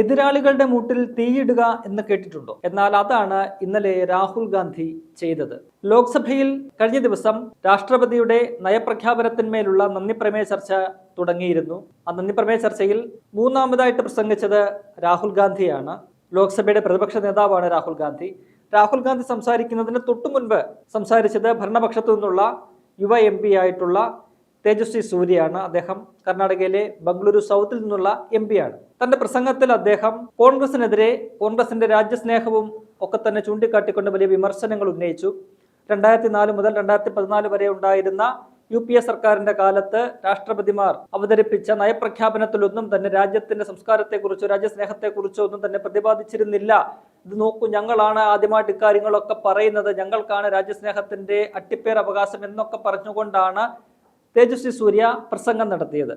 എതിരാളികളുടെ മൂട്ടിൽ തീയിടുക എന്ന് കേട്ടിട്ടുണ്ടോ? എന്നാൽ അതാണ് ഇന്നലെ രാഹുൽ ഗാന്ധി ചെയ്തത്. ലോക്സഭയിൽ കഴിഞ്ഞ ദിവസം രാഷ്ട്രപതിയുടെ നയപ്രഖ്യാപനത്തിന്മേലുള്ള നന്ദിപ്രമേയ ചർച്ച തുടങ്ങിയിരുന്നു. ആ നന്ദിപ്രമേയ ചർച്ചയിൽ മൂന്നാമതായിട്ട് പ്രസംഗിച്ചത് രാഹുൽ ഗാന്ധിയാണ്. ലോക്സഭയുടെ പ്രതിപക്ഷ നേതാവാണ് രാഹുൽ ഗാന്ധി. രാഹുൽ ഗാന്ധി സംസാരിക്കുന്നതിന് തൊട്ടു മുൻപ് സംസാരിച്ചത് ഭരണപക്ഷത്തു നിന്നുള്ള യുവ എം ആയിട്ടുള്ള തേജസ്വി സൂര്യയാണ് അദ്ദേഹം കർണാടകയിലെ ബംഗളൂരു സൗത്തിൽ നിന്നുള്ള എം പിയാണ് തന്റെ പ്രസംഗത്തിൽ അദ്ദേഹം കോൺഗ്രസിനെതിരെ കോൺഗ്രസിന്റെ രാജ്യസ്നേഹവും ഒക്കെ തന്നെ ചൂണ്ടിക്കാട്ടിക്കൊണ്ട് വലിയ വിമർശനങ്ങൾ ഉന്നയിച്ചു. രണ്ടായിരത്തി നാല് മുതൽ രണ്ടായിരത്തി പതിനാല് വരെ ഉണ്ടായിരുന്ന യു പി എ സർക്കാരിന്റെ കാലത്ത് രാഷ്ട്രപതിമാർ അവതരിപ്പിച്ച നയപ്രഖ്യാപനത്തിലൊന്നും തന്നെ രാജ്യത്തിന്റെ സംസ്കാരത്തെക്കുറിച്ചോ രാജ്യസ്നേഹത്തെക്കുറിച്ചോ ഒന്നും തന്നെ പ്രതിപാദിച്ചിരുന്നില്ല. ഇത് നോക്കൂ ഞങ്ങളാണ് ആദ്യമായിട്ട് ഇക്കാര്യങ്ങളൊക്കെ പറയുന്നത്. ഞങ്ങൾക്കാണ് രാജ്യസ്നേഹത്തിന്റെ അട്ടിപ്പേർ അവകാശം എന്നൊക്കെ പറഞ്ഞുകൊണ്ടാണ് തേജസ്വി സൂര്യ പ്രസംഗം നടത്തിയത്.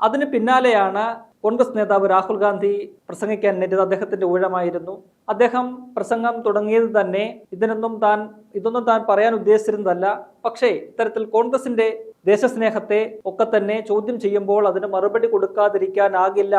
അതിന് പിന്നാലെയാണ് കോൺഗ്രസ് നേതാവ് രാഹുൽ ഗാന്ധി പ്രസംഗിക്കാൻ നേരിയത്. അദ്ദേഹത്തിന്റെ ഊഴമായിരുന്നു. അദ്ദേഹം പ്രസംഗം തുടങ്ങിയത് തന്നെ ഇതിനൊന്നും താൻ ഇതൊന്നും താൻ പറയാൻ ഉദ്ദേശിച്ചിരുന്നതല്ല. പക്ഷേ ഇത്തരത്തിൽ കോൺഗ്രസിന്റെ ദേശസ്നേഹത്തെ ഒക്കെ തന്നെ ചോദ്യം ചെയ്യുമ്പോൾ അതിന് മറുപടി കൊടുക്കാതിരിക്കാനാകില്ല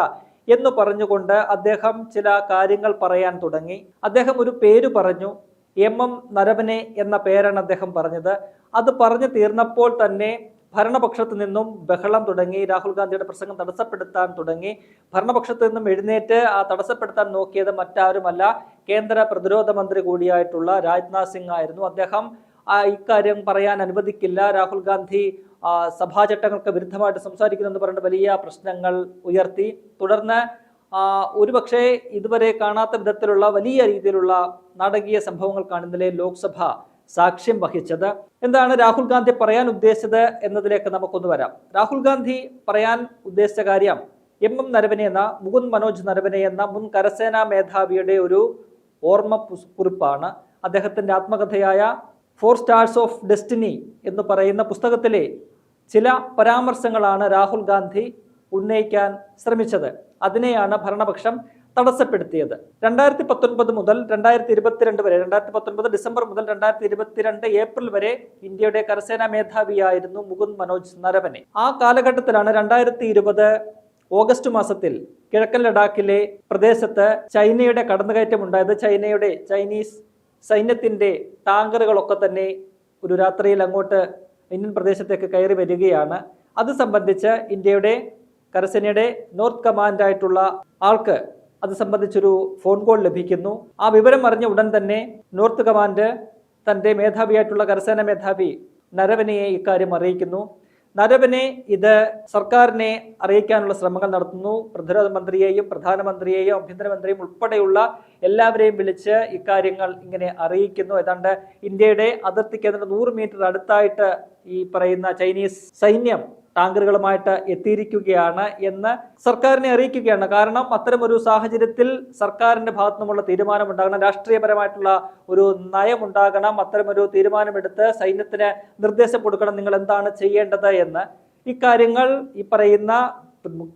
എന്ന് പറഞ്ഞുകൊണ്ട് അദ്ദേഹം ചില കാര്യങ്ങൾ പറയാൻ തുടങ്ങി. അദ്ദേഹം ഒരു പേര് പറഞ്ഞു. എം എം നരവനെ എന്ന പേരാണ് അദ്ദേഹം പറഞ്ഞത്. അത് പറഞ്ഞു തീർന്നപ്പോൾ തന്നെ ഭരണപക്ഷത്തു നിന്നും ബഹളം തുടങ്ങി രാഹുൽ ഗാന്ധിയുടെ പ്രസംഗം തടസ്സപ്പെടുത്താൻ തുടങ്ങി. ഭരണപക്ഷത്തു നിന്നും എഴുന്നേറ്റ് ആ തടസ്സപ്പെടുത്താൻ നോക്കിയത് മറ്റാരുമല്ല കേന്ദ്ര പ്രതിരോധ മന്ത്രി കൂടിയായിട്ടുള്ള രാജ്നാഥ് സിംഗ് ആയിരുന്നു. അദ്ദേഹം ഇക്കാര്യം പറയാൻ അനുവദിക്കില്ല. രാഹുൽ ഗാന്ധി സഭാ സഭാചട്ടങ്ങൾക്ക് വിരുദ്ധമായിട്ട് സംസാരിക്കുന്നു എന്ന് പറഞ്ഞിട്ട് വലിയ പ്രശ്നങ്ങൾ ഉയർത്തി. തുടർന്ന് ഒരുപക്ഷെ ഇതുവരെ കാണാത്ത വിധത്തിലുള്ള വലിയ രീതിയിലുള്ള നാടകീയ സംഭവങ്ങൾക്കാണ് ഇന്നലെ ലോക്സഭ സാക്ഷ്യം വഹിച്ചത്. എന്താണ് രാഹുൽ ഗാന്ധി പറയാൻ ഉദ്ദേശിച്ചത് എന്നതിലേക്ക് നമുക്കൊന്ന് വരാം. രാഹുൽ ഗാന്ധി പറയാൻ ഉദ്ദേശിച്ച കാര്യം എം എം നരവനെ എന്ന മുകുന്ദ് മനോജ് നരവനെ എന്ന മുൻ കരസേനാ മേധാവിയുടെ ഒരു ഓർമ്മ കുറിപ്പാണ്. അദ്ദേഹത്തിന്റെ ആത്മകഥയായ ഫോർ സ്റ്റാർസ് ഓഫ് ഡെസ്റ്റിനി എന്ന് പറയുന്ന പുസ്തകത്തിലെ ചില പരാമർശങ്ങളാണ് രാഹുൽ ഗാന്ധി ഉന്നയിക്കാൻ ശ്രമിച്ചത്. അതിനെയാണ് ഭരണപക്ഷം തടസ്സപ്പെടുത്തിയത്. രണ്ടായിരത്തി പത്തൊൻപത് മുതൽ രണ്ടായിരത്തി ഇരുപത്തിരണ്ട് വരെ രണ്ടായിരത്തി പത്തൊൻപത് ഡിസംബർ മുതൽ രണ്ടായിരത്തി ഇരുപത്തിരണ്ട് ഏപ്രിൽ വരെ ഇന്ത്യയുടെ കരസേനാ മേധാവിയായിരുന്നു മുകുന്ദ് മനോജ് നരവനെ. ആ കാലഘട്ടത്തിലാണ് രണ്ടായിരത്തി ഇരുപത് ഓഗസ്റ്റ് മാസത്തിൽ കിഴക്കൻ ലഡാക്കിലെ പ്രദേശത്ത് ചൈനയുടെ കടന്നുകയറ്റം ഉണ്ടായത്. ചൈനയുടെ ചൈനീസ് സൈന്യത്തിന്റെ ടാങ്കറുകളൊക്കെ തന്നെ ഒരു രാത്രിയിൽ അങ്ങോട്ട് ഇന്ത്യൻ പ്രദേശത്തേക്ക് കയറി വരികയാണ്. അത് സംബന്ധിച്ച് ഇന്ത്യയുടെ കരസേനയുടെ നോർത്ത് കമാൻഡായിട്ടുള്ള ആൾക്ക് അത് സംബന്ധിച്ചൊരു ഫോൺ കോൾ ലഭിക്കുന്നു. ആ വിവരം അറിഞ്ഞ ഉടൻ തന്നെ നോർത്ത് കമാൻഡ് തന്റെ മേധാവിയായിട്ടുള്ള കരസേന മേധാവി നരവനെയെ ഇക്കാര്യം അറിയിക്കുന്നു. നരവനെ ഇത് സർക്കാരിനെ അറിയിക്കാനുള്ള ശ്രമങ്ങൾ നടത്തുന്നു. പ്രതിരോധ മന്ത്രിയെയും പ്രധാനമന്ത്രിയെയും ആഭ്യന്തരമന്ത്രിയും ഉൾപ്പെടെയുള്ള എല്ലാവരെയും വിളിച്ച് ഇക്കാര്യങ്ങൾ ഇങ്ങനെ അറിയിക്കുന്നു. ഏതാണ്ട് ഇന്ത്യയുടെ അതിർത്തിക്ക് അതിന്റെ നൂറ് മീറ്റർ അടുത്തായിട്ട് ഈ പറയുന്ന ചൈനീസ് സൈന്യം ടാങ്കറുകളുമായിട്ട് എത്തിയിരിക്കുകയാണ് എന്ന് സർക്കാരിനെ അറിയിക്കുകയാണ്. കാരണം അത്തരമൊരു സാഹചര്യത്തിൽ സർക്കാരിന്റെ ഭാഗത്തു തീരുമാനം തീരുമാനമുണ്ടാകണം രാഷ്ട്രീയപരമായിട്ടുള്ള ഒരു നയമുണ്ടാകണം അത്തരമൊരു തീരുമാനമെടുത്ത് സൈന്യത്തിന് നിർദ്ദേശം കൊടുക്കണം നിങ്ങൾ എന്താണ് ചെയ്യേണ്ടത് എന്ന്. ഇക്കാര്യങ്ങൾ ഈ പറയുന്ന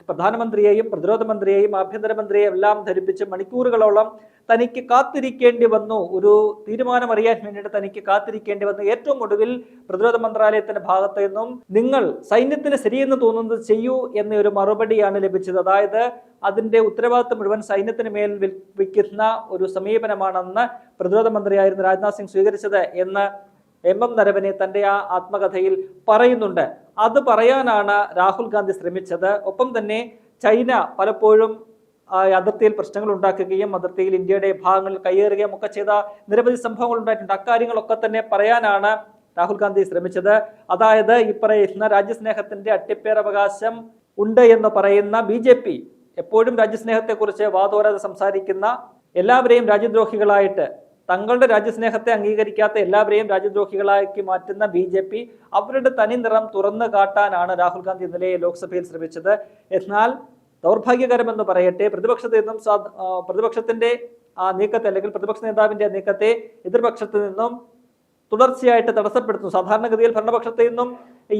പ്രധാനമന്ത്രിയെയും പ്രതിരോധ മന്ത്രിയെയും ആഭ്യന്തരമന്ത്രിയെയും എല്ലാം ധരിപ്പിച്ച് മണിക്കൂറുകളോളം തനിക്ക് കാത്തിരിക്കേണ്ടി വന്നു. ഒരു തീരുമാനം അറിയാൻ വേണ്ടിയിട്ട് തനിക്ക് കാത്തിരിക്കേണ്ടി വന്നു. ഏറ്റവും ഒടുവിൽ പ്രതിരോധ മന്ത്രാലയത്തിന്റെ ഭാഗത്തു നിന്നും നിങ്ങൾ സൈന്യത്തിന് ശരിയെന്ന് തോന്നുന്നത് ചെയ്യൂ എന്ന ഒരു മറുപടിയാണ് ലഭിച്ചത്. അതായത് അതിന്റെ ഉത്തരവാദിത്വം മുഴുവൻ സൈന്യത്തിന് മേൽ വിൽപ്പിക്കുന്ന ഒരു സമീപനമാണെന്ന് പ്രതിരോധ മന്ത്രിയായിരുന്ന രാജ്നാഥ് സിംഗ് സ്വീകരിച്ചത് എന്ന് എം എം നരവനെ തന്റെ ആ ആത്മകഥയിൽ പറയുന്നുണ്ട്. അത് പറയാനാണ് രാഹുൽ ഗാന്ധി ശ്രമിച്ചത്. ഒപ്പം തന്നെ ചൈന പലപ്പോഴും അതിർത്തിയിൽ പ്രശ്നങ്ങൾ ഉണ്ടാക്കുകയും അതിർത്തിയിൽ ഇന്ത്യയുടെ ഭാഗങ്ങളിൽ കയ്യേറുകയും ഒക്കെ ചെയ്ത നിരവധി സംഭവങ്ങൾ ഉണ്ടായിട്ടുണ്ട്. അക്കാര്യങ്ങളൊക്കെ തന്നെ പറയാനാണ് രാഹുൽ ഗാന്ധി ശ്രമിച്ചത്. അതായത് ഈ പറയുന്ന രാജ്യസ്നേഹത്തിന്റെ അട്ടിപ്പേരവകാശം ഉണ്ട് എന്ന് പറയുന്ന ബി ജെ പി എപ്പോഴും രാജ്യസ്നേഹത്തെക്കുറിച്ച് വാതോരാതെ സംസാരിക്കുന്ന എല്ലാവരെയും രാജ്യദ്രോഹികളായിട്ട് തങ്ങളുടെ രാജ്യസ്നേഹത്തെ അംഗീകരിക്കാത്ത എല്ലാവരെയും രാജ്യദ്രോഹികളാക്കി മാറ്റുന്ന ബി ജെ പി അവരുടെ തനി നിറം തുറന്നു കാട്ടാനാണ് രാഹുൽ ഗാന്ധി ഇന്നലെ ലോക്സഭയിൽ ശ്രമിച്ചത്. എന്നാൽ ദൗർഭാഗ്യകരമെന്ന് പറയട്ടെ പ്രതിപക്ഷത്തിൽ നിന്നും പ്രതിപക്ഷത്തിന്റെ ആ നീക്കത്തെ അല്ലെങ്കിൽ പ്രതിപക്ഷ നേതാവിന്റെ നീക്കത്തെ എതിർപക്ഷത്തു നിന്നും തുടർച്ചയായിട്ട് തടസ്സപ്പെടുത്തുന്നു. സാധാരണഗതിയിൽ ഭരണപക്ഷത്തു നിന്നും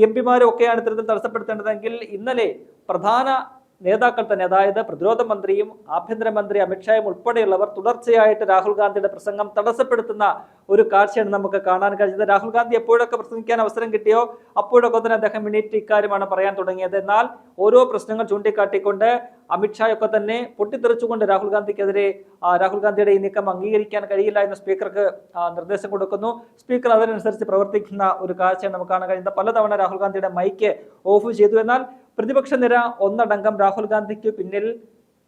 എം പിമാരും ഒക്കെയാണ് ഇത്തരത്തിൽ തടസ്സപ്പെടുത്തേണ്ടതെങ്കിൽ ഇന്നലെ പ്രധാന നേതാക്കൾ തന്നെ അതായത് പ്രതിരോധ മന്ത്രിയും ആഭ്യന്തരമന്ത്രി അമിത്ഷായും ഉൾപ്പെടെയുള്ളവർ തുടർച്ചയായിട്ട് രാഹുൽ ഗാന്ധിയുടെ പ്രസംഗം തടസ്സപ്പെടുത്തുന്ന ഒരു കാഴ്ചയാണ് നമുക്ക് കാണാൻ കഴിഞ്ഞത്. രാഹുൽ ഗാന്ധി എപ്പോഴൊക്കെ പ്രസംഗിക്കാൻ അവസരം കിട്ടിയോ? അപ്പോഴൊക്കെ തന്നെ അദ്ദേഹം മിനിറ്റ് ഇക്കാര്യമാണ് പറയാൻ തുടങ്ങിയത്. എന്നാൽ ഓരോ പ്രശ്നങ്ങൾ ചൂണ്ടിക്കാട്ടിക്കൊണ്ട് അമിത്ഷായൊക്കെ തന്നെ പൊട്ടിത്തെറിച്ചുകൊണ്ട് രാഹുൽ ഗാന്ധിക്കെതിരെ രാഹുൽ ഗാന്ധിയുടെ ഈ നീക്കം അംഗീകരിക്കാൻ കഴിയില്ല എന്ന് സ്പീക്കർക്ക് നിർദ്ദേശം കൊടുക്കുന്നു. സ്പീക്കർ അതിനനുസരിച്ച് പ്രവർത്തിക്കുന്ന ഒരു കാഴ്ചയാണ് നമുക്ക് കാണാൻ കഴിയുന്നത്. പലതവണ രാഹുൽ ഗാന്ധിയുടെ മൈക്ക് ഓഫ് ചെയ്തു. എന്നാൽ പ്രതിപക്ഷ നിര ഒന്നടങ്കം രാഹുൽ ഗാന്ധിക്ക് പിന്നിൽ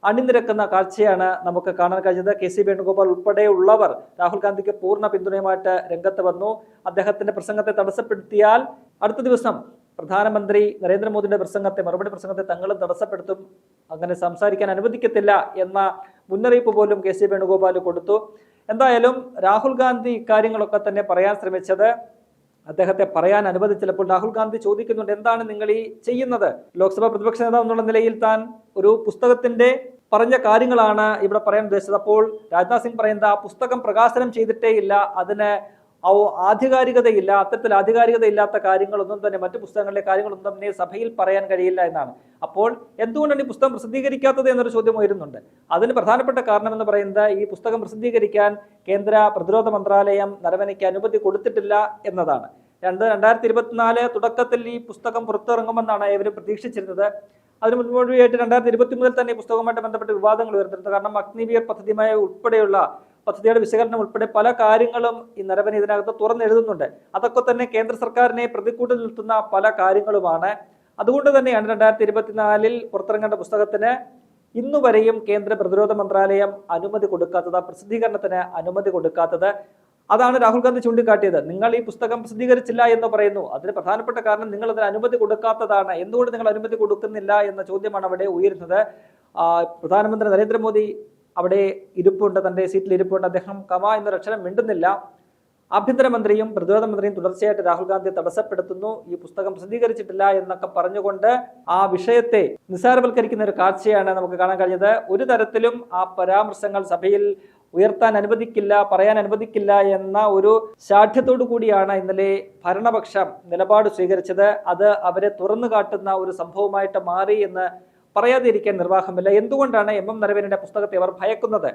അണിനിരക്കുന്ന കാഴ്ചയാണ് നമുക്ക് കാണാൻ കഴിഞ്ഞത്. കെ സി വേണുഗോപാൽ ഉൾപ്പെടെയുള്ളവർ രാഹുൽ ഗാന്ധിക്ക് പൂർണ പിന്തുണയുമായിട്ട് രംഗത്ത് വന്നു. അദ്ദേഹത്തിന്റെ പ്രസംഗത്തെ തടസ്സപ്പെടുത്തിയാൽ അടുത്ത ദിവസം പ്രധാനമന്ത്രി നരേന്ദ്രമോദിയുടെ പ്രസംഗത്തെ മറുപടി പ്രസംഗത്തെ തങ്ങളും തടസ്സപ്പെടുത്തും. അങ്ങനെ സംസാരിക്കാൻ അനുവദിക്കത്തില്ല എന്ന മുന്നറിയിപ്പ് പോലും കെ സി വേണുഗോപാൽ കൊടുത്തു. എന്തായാലും രാഹുൽ ഗാന്ധി ഇക്കാര്യങ്ങളൊക്കെ തന്നെ പറയാൻ ശ്രമിച്ചത് അദ്ദേഹത്തെ പറയാൻ അനുവദിച്ചപ്പോൾ രാഹുൽ ഗാന്ധി ചോദിക്കുന്നുണ്ട് എന്താണ് നിങ്ങൾ ഈ ചെയ്യുന്നത്? ലോക്സഭാ പ്രതിപക്ഷ നേതാവ് എന്നുള്ള നിലയിൽ താൻ ഒരു പുസ്തകത്തിന്റെ പറഞ്ഞ കാര്യങ്ങളാണ് ഇവിടെ പറയാൻ ഉദ്ദേശിച്ചത്. അപ്പോൾ രാജ്നാഥ് സിംഗ് പറയുന്നത് ആ പുസ്തകം പ്രകാശനം ചെയ്തിട്ടേ ഇല്ല അതിന് ആധികാരികതയില്ല അത്തരത്തിൽ ആധികാരികതയില്ലാത്ത കാര്യങ്ങളൊന്നും തന്നെ മറ്റു പുസ്തകങ്ങളിലെ കാര്യങ്ങളൊന്നും തന്നെ സഭയിൽ പറയാൻ കഴിയില്ല എന്നാണ്. അപ്പോൾ എന്തുകൊണ്ടാണ് ഈ പുസ്തകം പ്രസിദ്ധീകരിക്കാത്തത് എന്നൊരു ചോദ്യം ഉയരുന്നുണ്ട്. അതിന് പ്രധാനപ്പെട്ട കാരണം എന്ന് പറയുന്നത് ഈ പുസ്തകം പ്രസിദ്ധീകരിക്കാൻ കേന്ദ്ര പ്രതിരോധ മന്ത്രാലയം നരവനയ്ക്ക് അനുമതി കൊടുത്തിട്ടില്ല എന്നതാണ്. രണ്ട് രണ്ടായിരത്തി ഇരുപത്തിനാല് തുടക്കത്തിൽ ഈ പുസ്തകം പുറത്തിറങ്ങുമെന്നാണ് ഇവർ പ്രതീക്ഷിച്ചിരുന്നത്. അതിന് മുൻപോടിയായിട്ട് രണ്ടായിരത്തി ഇരുപത്തി മുതൽ തന്നെ ഈ പുസ്തകവുമായിട്ട് ബന്ധപ്പെട്ട് വിവാദങ്ങൾ ഉയർത്തിരുന്നത് കാരണം അഗ്നിവീർ പദ്ധതിയുമായി ഉൾപ്പെടെയുള്ള പദ്ധതിയുടെ വിശകലനം ഉൾപ്പെടെ പല കാര്യങ്ങളും ഈ നരവൻ ഇതിനകത്ത് തുറന്നെഴുതുന്നുണ്ട്. അതൊക്കെ തന്നെ കേന്ദ്ര സർക്കാരിനെ പ്രതിക്കൂട്ടിൽ നിർത്തുന്ന പല കാര്യങ്ങളുമാണ്. അതുകൊണ്ട് തന്നെയാണ് രണ്ടായിരത്തി ഇരുപത്തിനാലിൽ പുറത്തിറങ്ങേണ്ട പുസ്തകത്തിന് ഇന്നുവരെയും കേന്ദ്ര പ്രതിരോധ മന്ത്രാലയം അനുമതി കൊടുക്കാത്തത് പ്രസിദ്ധീകരണത്തിന് അനുമതി കൊടുക്കാത്തത്. അതാണ് രാഹുൽ ഗാന്ധി ചൂണ്ടിക്കാട്ടിയത്. നിങ്ങൾ ഈ പുസ്തകം പ്രസിദ്ധീകരിച്ചില്ല എന്ന് പറയുന്നു. അതിന് പ്രധാനപ്പെട്ട കാരണം നിങ്ങൾ അതിന് അനുമതി കൊടുക്കാത്തതാണ്. എന്തുകൊണ്ട് നിങ്ങൾ അനുമതി കൊടുക്കുന്നില്ല എന്ന ചോദ്യമാണ് അവിടെ ഉയരുന്നത്. പ്രധാനമന്ത്രി നരേന്ദ്രമോദി അവിടെ ഇരിപ്പുണ്ട് തന്റെ സീറ്റിൽ ഇരിപ്പുണ്ട്. അദ്ദേഹം കമ എന്നൊരു അക്ഷരം മിണ്ടുന്നില്ല. ആഭ്യന്തരമന്ത്രിയും പ്രതിരോധ മന്ത്രിയും തുടർച്ചയായിട്ട് രാഹുൽ ഗാന്ധിയെ തടസ്സപ്പെടുത്തുന്നു. ഈ പുസ്തകം പ്രസിദ്ധീകരിച്ചിട്ടില്ല എന്നൊക്കെ പറഞ്ഞുകൊണ്ട് ആ വിഷയത്തെ നിസ്സാരവൽക്കരിക്കുന്ന ഒരു കാഴ്ചയാണ് നമുക്ക് കാണാൻ കഴിഞ്ഞത്. ഒരു തരത്തിലും ആ പരാമർശങ്ങൾ സഭയിൽ ഉയർത്താൻ അനുവദിക്കില്ല പറയാൻ അനുവദിക്കില്ല എന്ന ഒരു ശാഠ്യത്തോടു കൂടിയാണ് ഇന്നലെ ഭരണപക്ഷം നിലപാട് സ്വീകരിച്ചത്. അത് അവരെ തുറന്നു കാട്ടുന്ന ഒരു സംഭവമായിട്ട് മാറി എന്ന് പറയാതിരിക്കാൻ നിർവാഹമില്ല. എന്തുകൊണ്ടാണ് എം എം നരവേനിന്റെ പുസ്തകത്തെ അവർ ഭയക്കുന്നത്?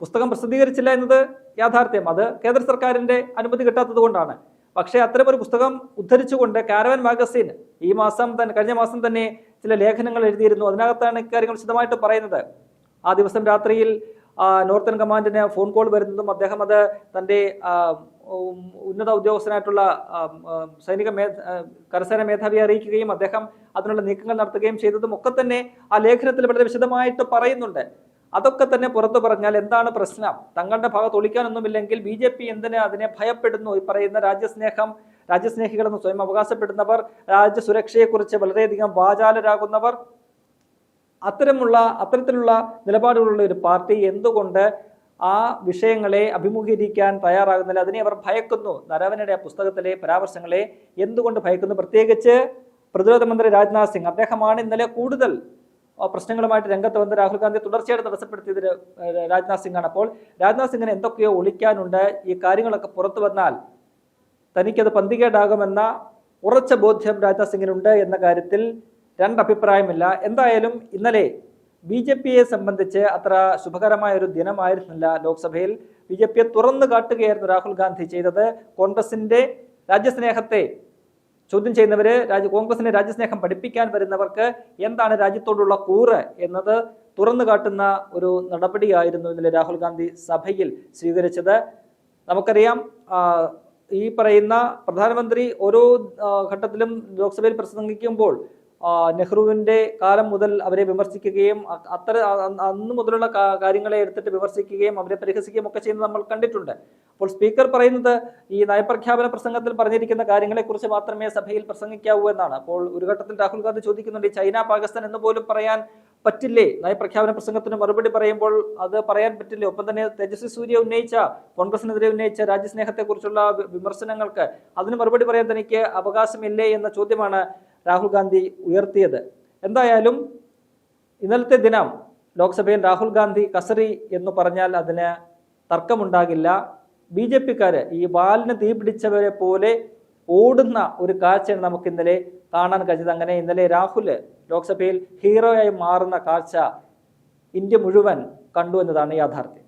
പുസ്തകം പ്രസിദ്ധീകരിച്ചില്ല എന്നത് യാഥാർത്ഥ്യം. അത് കേന്ദ്ര സർക്കാരിന്റെ അനുമതി കിട്ടാത്തത് കൊണ്ടാണ്. പക്ഷേ അത്തരമൊരു പുസ്തകം ഉദ്ധരിച്ചുകൊണ്ട് കാരവൻ മാഗസിൻ ഈ മാസം തന്നെ കഴിഞ്ഞ മാസം തന്നെ ചില ലേഖനങ്ങൾ എഴുതിയിരുന്നു. അതിനകത്താണ് ഇക്കാര്യങ്ങൾ വിശദമായിട്ട് പറയുന്നത്. ആ ദിവസം രാത്രിയിൽ നോർത്തേൺ കമാൻഡിന് ഫോൺ കോൾ വരുന്നതും അദ്ദേഹം അത് തന്റെ ഉന്നത ഉദ്യോഗസ്ഥനായിട്ടുള്ള സൈനിക മേ കരസേന മേധാവിയെ അറിയിക്കുകയും അദ്ദേഹം അതിനുള്ള നീക്കങ്ങൾ നടത്തുകയും ചെയ്തതും ഒക്കെ തന്നെ ആ ലേഖനത്തിൽ വളരെ വിശദമായിട്ട് പറയുന്നുണ്ട്. അതൊക്കെ തന്നെ പുറത്തു പറഞ്ഞാൽ എന്താണ് പ്രശ്നം? തങ്ങളുടെ ഭാഗത്ത് ഒളിക്കാനൊന്നുമില്ലെങ്കിൽ ബി ജെ പി എന്തിന് അതിനെ ഭയപ്പെടുന്നു? ഈ പറയുന്ന രാജ്യസ്നേഹം രാജ്യസ്നേഹികളെന്ന് സ്വയം അവകാശപ്പെടുന്നവർ രാജ്യസുരക്ഷയെക്കുറിച്ച് വളരെയധികം വാചാലരാകുന്നവർ അത്തരമുള്ള അത്തരത്തിലുള്ള നിലപാടുകളുള്ള ഒരു പാർട്ടി എന്തുകൊണ്ട് ആ വിഷയങ്ങളെ അഭിമുഖീകരിക്കാൻ തയ്യാറാകുന്നില്ല? അതിനെ അവർ ഭയക്കുന്നു. നരവനയുടെ പുസ്തകത്തിലെ പരാമർശങ്ങളെ എന്തുകൊണ്ട് ഭയക്കുന്നു? പ്രത്യേകിച്ച് പ്രതിരോധ മന്ത്രി രാജ്നാഥ് സിംഗ്. അദ്ദേഹമാണ് ഇന്നലെ കൂടുതൽ പ്രശ്നങ്ങളുമായിട്ട് രംഗത്ത് വന്ന് രാഹുൽ ഗാന്ധി തുടർച്ചയായിട്ട് തടസ്സപ്പെടുത്തിയത് രാജ്നാഥ് സിംഗാണ്. അപ്പോൾ രാജ്നാഥ് സിംഗിന് എന്തൊക്കെയോ ഒളിക്കാനുണ്ട്. ഈ കാര്യങ്ങളൊക്കെ പുറത്തു വന്നാൽ തനിക്കത് പന്തികേടാകുമെന്ന ഉറച്ച ബോധ്യം രാജ്നാഥ് സിംഗിനുണ്ട് എന്ന കാര്യത്തിൽ രണ്ടഭിപ്രായമില്ല. എന്തായാലും ഇന്നലെ ബി ജെ പിയെ സംബന്ധിച്ച് അത്ര ശുഭകരമായ ഒരു ദിനമായിരുന്നില്ല ലോക്സഭയിൽ. ബി ജെ പിയെ തുറന്നു കാട്ടുകയായിരുന്നു രാഹുൽ ഗാന്ധി ചെയ്തത്. കോൺഗ്രസിന്റെ രാജ്യസ്നേഹത്തെ ചോദ്യം ചെയ്യുന്നവര് രാജ്യ രാജ്യസ്നേഹം പഠിപ്പിക്കാൻ വരുന്നവർക്ക് എന്താണ് രാജ്യത്തോടുള്ള കൂറ് എന്നത് തുറന്നു കാട്ടുന്ന ഒരു നടപടിയായിരുന്നു ഇന്നലെ രാഹുൽ ഗാന്ധി സഭയിൽ സ്വീകരിച്ചത്. നമുക്കറിയാം ഈ പറയുന്ന പ്രധാനമന്ത്രി ഓരോ ഘട്ടത്തിലും ലോക്സഭയിൽ പ്രസംഗിക്കുമ്പോൾ ആ, നെഹ്റുവിന്റെ കാലം മുതൽ അവരെ വിമർശിക്കുകയും അത്ര അന്ന് മുതലുള്ള കാര്യങ്ങളെ എടുത്തിട്ട് വിമർശിക്കുകയും അവരെ പരിഹസിക്കുകയും ഒക്കെ ചെയ്യുന്നത് നമ്മൾ കണ്ടിട്ടുണ്ട്. അപ്പോൾ സ്പീക്കർ പറയുന്നത് ഈ നയപ്രഖ്യാപന പ്രസംഗത്തിൽ പറഞ്ഞിരിക്കുന്ന കാര്യങ്ങളെക്കുറിച്ച് മാത്രമേ സഭയിൽ പ്രസംഗിക്കാവൂ എന്നാണ്. അപ്പോൾ ഒരു ഘട്ടത്തിൽ രാഹുൽ ഗാന്ധി ചോദിക്കുന്നുണ്ട് ചൈന പാകിസ്ഥാൻ എന്ന് പോലും പറയാൻ പറ്റില്ലേ? നയപ്രഖ്യാപന പ്രസംഗത്തിന് മറുപടി പറയുമ്പോൾ അത് പറയാൻ പറ്റില്ലേ? ഒപ്പം തന്നെ തേജസ്വി സൂര്യ ഉന്നയിച്ച കോൺഗ്രസിനെതിരെ ഉന്നയിച്ച രാജ്യസ്നേഹത്തെക്കുറിച്ചുള്ള വിമർശനങ്ങൾക്ക് അതിന് മറുപടി പറയാൻ തനിക്ക് അവകാശമില്ലേ എന്ന ചോദ്യമാണ് രാഹുൽ ഗാന്ധി ഉയർത്തിയത്. എന്തായാലും ഇന്നലത്തെ ദിനം ലോക്സഭയിൽ രാഹുൽ ഗാന്ധി കസറി എന്ന് പറഞ്ഞാൽ അതിന് തർക്കമുണ്ടാകില്ല. ബി ജെ പിക്കാര് ഈ വാലിന് തീ പിടിച്ചവരെ പോലെ ഓടുന്ന ഒരു കാഴ്ചയാണ് നമുക്ക് ഇന്നലെ കാണാൻ കഴിഞ്ഞത്. അങ്ങനെ ഇന്നലെ രാഹുൽ ലോക്സഭയിൽ ഹീറോയായി മാറുന്ന കാഴ്ച ഇന്ത്യ മുഴുവൻ കണ്ടു എന്നതാണ് യാഥാർത്ഥ്യം.